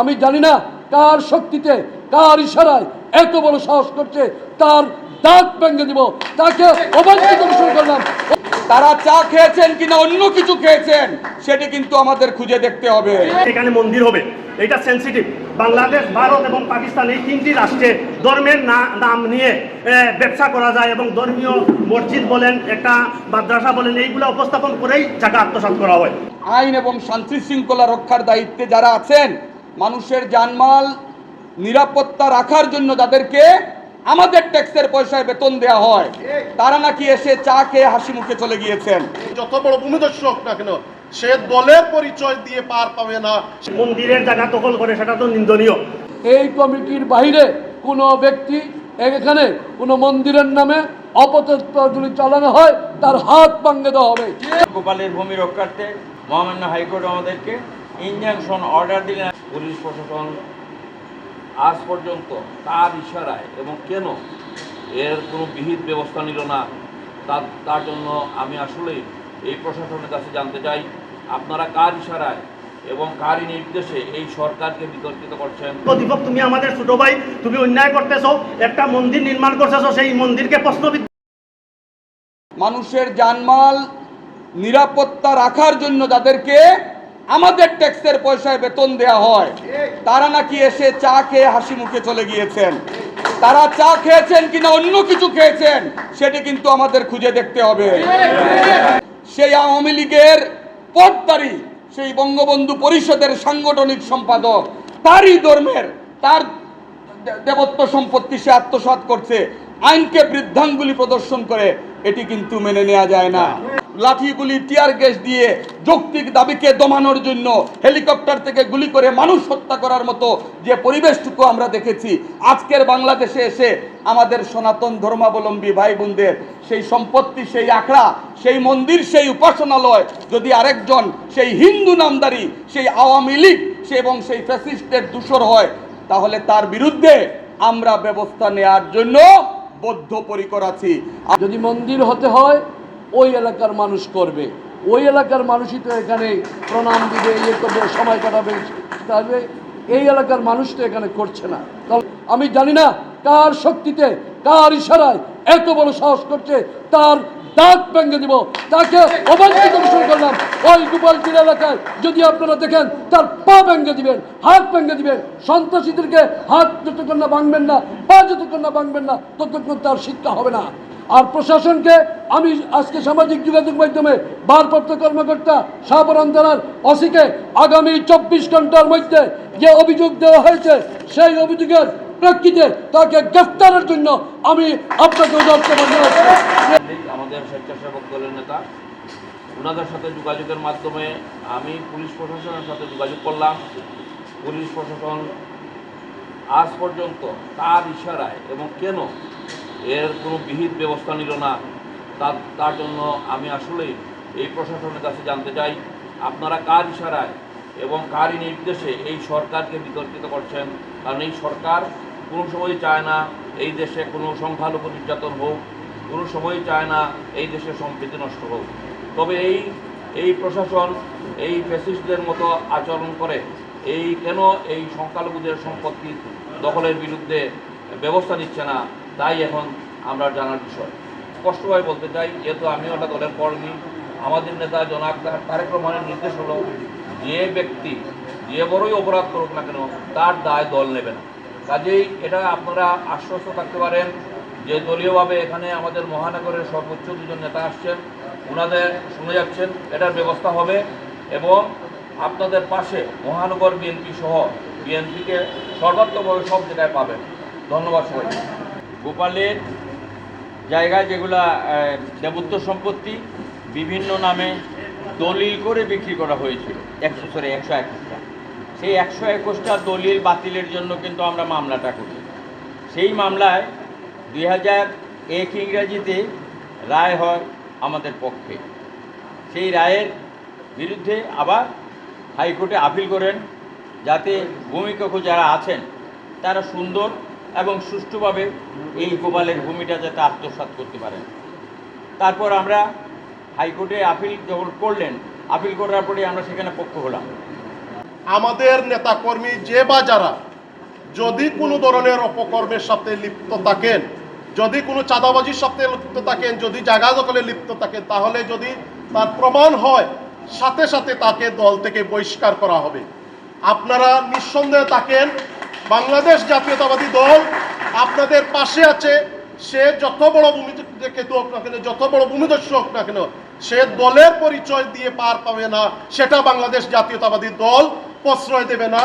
আমি জানি না কার শক্তিতে কার ইশারায় এত বড় সাহস করছে তার দাঁত ভেঙে দিব তাকে অবাঞ্ছিত ঘোষণা করলাম। তারা চা খেয়েছেন কিনা অন্য কিছু খেয়েছেন সেটি কিন্তু আমাদের খুঁজে দেখতে হবে। এখানে মন্দির হবে এটা সেন্সিটিভ বাংলাদেশ ভারত এবং পাকিস্তান এই তিনটি রাষ্ট্রে ধর্মের নাম নিয়ে ব্যবসা করা যায় এবং ধর্মীয় মসজিদ বলেন একটা মাদ্রাসা বলেন এইগুলো উপস্থাপন করেই জায়গা আত্মসাৎ করা হয়। আইন এবং শান্তি শৃঙ্খলা রক্ষার দায়িত্বে যারা আছেন মানুষের জানমাল নিরাপত্তা রাখার জন্য যাদেরকে আমাদের ট্যাক্সের পয়সায় বেতন দেওয়া হয়। তারা নাকি এসে চা খেয়ে হাসি মুখে চলে গিয়েছেন। যত বড় ভূমিদস্যু হোক না কেন সে দলের পরিচয় দিয়ে পার পাবে না। মন্দিরের জায়গা দখল করে সেটা তো নিন্দনীয়। এই কমিটির বাইরে কোনো ব্যক্তি এখানে কোনো মন্দিরের নামে অপতৎপরগুলি চালানো হয় তার হাত ভাঙ্গে দেওয়া হবে। গোপালের ভূমি রক্ষার্থে মহামান্য হাইকোর্ট আমাদেরকে ইনজাংশন অর্ডার দিলেন পুলিশ প্রশাসন আজ পর্যন্ত তার ইশারায় এবং কেন এর কোনো বিহিত ব্যবস্থা নিল না তার তার জন্য আমি আসলেই এই প্রশাসনের কাছে জানতে চাই আপনারা কার ইশারায় এবং কারই নির্দেশে এই সরকারকে বিতর্কিত করছেন? দীপক তুমি আমাদের ছোট ভাই তুমি অন্যায় করতেছো একটা মন্দির নির্মাণ করতেছো সেই মন্দিরকে প্রশ্নবিদ্ধ মানুষের জানমাল নিরাপত্তা রাখার জন্য যাদেরকে আমাদের ট্যাক্সের পয়সায় বেতন দেওয়া হয়। তারা নাকি এসে চা খেয়ে হাসি মুখে চলে গিয়েছেন। তারা চা খেয়েছেন কিনা অন্য কিছু খেয়েছেন, সেটি কিন্তু আমাদের খুঁজে দেখতে হবে। সেই আওয়ামী লীগের পদতারি সেই বঙ্গবন্ধু পরিষদের সাংগঠনিক সম্পাদক, তারই ধর্মের, তার দেবত্ব সম্পত্তি সে আত্মসাৎ করছে। আইনকে বৃদ্ধাঙ্গুলি প্রদর্শন করে, এটি কিন্তু মেনে নেওয়া যায় না। লাঠিগুলি টিয়ার গ্যাস দিয়ে যৌক্তিক দাবিকে দমানোর জন্য হেলিকপ্টার থেকে গুলি করে মানুষ হত্যা করার মতো যে পরিবেশটুকু আমরা দেখেছি, আজকের বাংলাদেশে এসে আমাদের সনাতন ধর্মাবলম্বী ভাই বোনদের সেই সম্পত্তি, সেই আখড়া, সেই মন্দির, সেই উপাসনালয়, যদি আরেকজন সেই হিন্দু নামদারি, সেই আওয়ামী লীগ, সে এবং সেই ফ্যাসিস্টের দূষর হয়, তাহলে তার বিরুদ্ধে আমরা ব্যবস্থা নেয়ার জন্য বদ্ধপরিকর আছি। যদি মন্দির হতে হয় ওই এলাকার মানুষ করবে। ওই এলাকার মানুষই তো এখানে প্রণাম দিবে ইয়ে করবে, সময় কাটাবে। তাহলে এই এলাকার মানুষ তো এখানে করছে না। আমি জানি না কার শক্তিতে, কার ইশারায় এত বড় সাহস করছে, তার দাঁত ভেঙে দিব। তাকে অবাঞ্ছিত করলাম। ওই গোপালপুর এলাকায় যদি আপনারা দেখেন, তার পা ভেঙে দিবেন, হাত ভেঙে দিবেন। সন্ত্রাসীদেরকে হাত যতক্ষণ না ভাঙবেন না, পা যতক্ষণ না ভাঙবেন না, ততক্ষণ তার শিক্ষা হবে না। আর প্রশাসনকে আমি আজকে সামাজিক যোগাযোগ মাধ্যমে ভারপ্রাপ্ত কর্মকর্তা সাবরণ থানার অসিকে আগামী চব্বিশ ঘণ্টার মধ্যে যে অভিযোগ দেওয়া হয়েছে, সেই অভিযোগের প্রেক্ষিতে তাকে গ্রেফতারের জন্য আমি আপনাকে আমাদের স্বেচ্ছাসেবক দলের নেতা, ওনাদের সাথে যোগাযোগের মাধ্যমে আমি পুলিশ প্রশাসনের সাথে যোগাযোগ করলাম। পুলিশ প্রশাসন আজ পর্যন্ত তার ইশারায় এবং কেন এর কোনো বিহিত ব্যবস্থা নিল না। তার তার জন্য আমি আসলেই এই প্রশাসনের কাছে জানতে চাই, আপনারা কার ইশারায় এবং কারই নির্দেশে এই সরকারকে বিতর্কিত করছেন? কারণ এই সরকার কোনো সময় চায় না এই দেশে কোনো সংখ্যালঘু নির্যাতন হোক, কোনো সময় চায় না এই দেশের সম্প্রীতি নষ্ট হোক। তবে এই এই প্রশাসন, এই ফ্যাসিস্টদের মতো আচরণ করে এই কেন এই সংখ্যালঘুদের সম্পত্তি দখলের বিরুদ্ধে ব্যবস্থা নিচ্ছে না? তাই এখন আমরা জানার বিষয়। স্পষ্টভাবে বলতে চাই, যেহেতু আমিও ওটা দলের কর্মী, আমাদের নেতা জনাক তারেক রহমানের নির্দেশ হলো যে ব্যক্তি যে বড়ই অপরাধ করুক না কেন, তার দায় দল নেবে না। কাজেই এটা আপনারা আশ্বস্ত থাকতে পারেন যে দলীয়ভাবে এখানে আমাদের মহানগরের সর্বোচ্চ দুজন নেতা আসছেন ওনাদের শুনে যাচ্ছেন, এটার ব্যবস্থা হবে এবং আপনাদের পাশে মহানগর বিএনপি সহ বিএনপিকে সর্বাত্মকভাবে সব জায়গায় পাবেন। ধন্যবাদ সবাই গোপালের জায়গায় যেগুলা দেবত্ব সম্পত্তি বিভিন্ন নামে দলিল করে বিক্রি করা হয়েছিল। একশো, সরি, একশো একুশটা। সেই একশো একুশটা দলিল বাতিলের জন্য কিন্তু আমরা মামলাটা করি। সেই মামলায় দুই হাজার এক ইংরাজিতে রায় হয় আমাদের পক্ষে। সেই রায়ের বিরুদ্ধে আবার হাইকোর্টে আপিল করেন যাতে ভূমিকক্ষ যারা আছেন, তারা সুন্দর এবং সুষ্ঠুভাবে এই গোপালের ভূমিটা যাতে আত্মসাৎ করতে পারেন। তারপর আমরা হাইকোর্টে আপিল যখন করলেন, আপিল করার পরে আমরা সেখানে পক্ষ হলাম। আমাদের নেতাকর্মী যে বা যারা যদি কোনো ধরনের অপকর্মের সাথে লিপ্ত থাকেন, যদি কোনো চাঁদাবাজির সাথে লিপ্ত থাকেন, যদি জায়গা দখলে লিপ্ত থাকেন, তাহলে যদি তার প্রমাণ হয়, সাথে সাথে তাকে দল থেকে বহিষ্কার করা হবে। আপনারা নিঃসন্দেহে থাকেন বাংলাদেশ জাতীয়তাবাদী দল আপনাদের পাশে আছে। সে যত বড় ভূমি ভূমিকে হোক না কেন, যত বড় ভূমিদস্যু হোক না কেন, সে দলের পরিচয় দিয়ে পার পাবে না, সেটা বাংলাদেশ জাতীয়তাবাদী দল প্রশ্রয় দেবে না।